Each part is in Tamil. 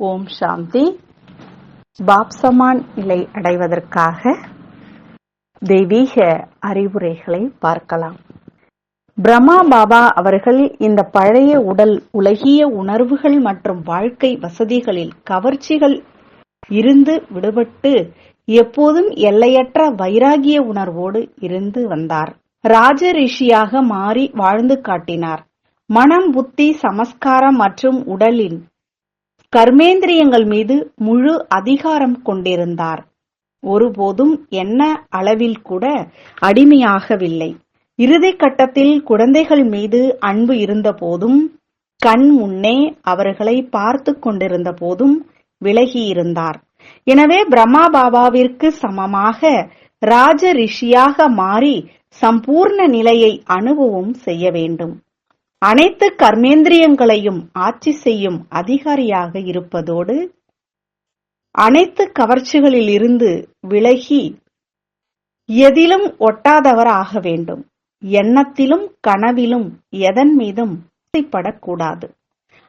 ஓம் சாந்தி. பாப்சமான் நிலை அடைவதற்காக தெய்வீக அறிவுரைகளை பார்க்கலாம். பிரம்மா பாபா அவர்கள் இந்த பழைய உடல் உலகிய உணர்வுகள் மற்றும் வாழ்க்கை வசதிகளில் கவர்ச்சிகள் இருந்து விடுபட்டு எப்போதும் எல்லையற்ற வைராகிய உணர்வோடு இருந்து வந்தார். ராஜ ரிஷியாக மாறி வாழ்ந்து காட்டினார். மனம் புத்தி சமஸ்காரம் மற்றும் உடலின் கர்மேந்திரியங்கள் மீது முழு அதிகாரம் கொண்டிருந்தார். ஒருபோதும் என்ன அளவில் கூட அடிமையாகவில்லை. இறுதி கட்டத்தில் குழந்தைகள் மீது அன்பு இருந்த போதும் கண் முன்னே அவர்களை பார்த்து கொண்டிருந்த போதும் விலகியிருந்தார். எனவே பிரம்மா பாபாவிற்கு சமமாக ராஜ ரிஷியாக மாறி சம்பூர்ண நிலையை அனுபவம் செய்ய வேண்டும். அனைத்து கர்மேந்திரியங்களையும் ஆட்சி செய்யும் அதிகாரியாக இருப்பதோடு அனைத்து கவர்ச்சிகளில் இருந்து விலகி எதிலும் ஒட்டாதவர் ஆக வேண்டும். எண்ணத்திலும் கனவிலும் எதன் மீதும் படக்கூடாது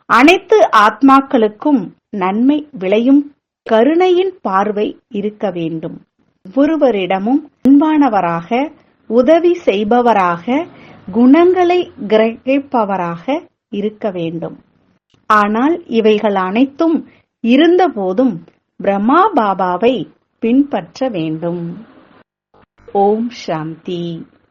அனைத்து ஆத்மாக்களுக்கும் நன்மை விளையும் கருணையின் பார்வை இருக்க வேண்டும். ஒவ்வொருவரிடமும் அன்பானவராக உதவி செய்பவராக குணங்களை கிரகிப்பவராக இருக்க வேண்டும். ஆனால் இவைகள் அனைத்தும் இருந்தபோதும் பிரம்மா பாபாவை பின்பற்ற வேண்டும். ஓம் சாந்தி.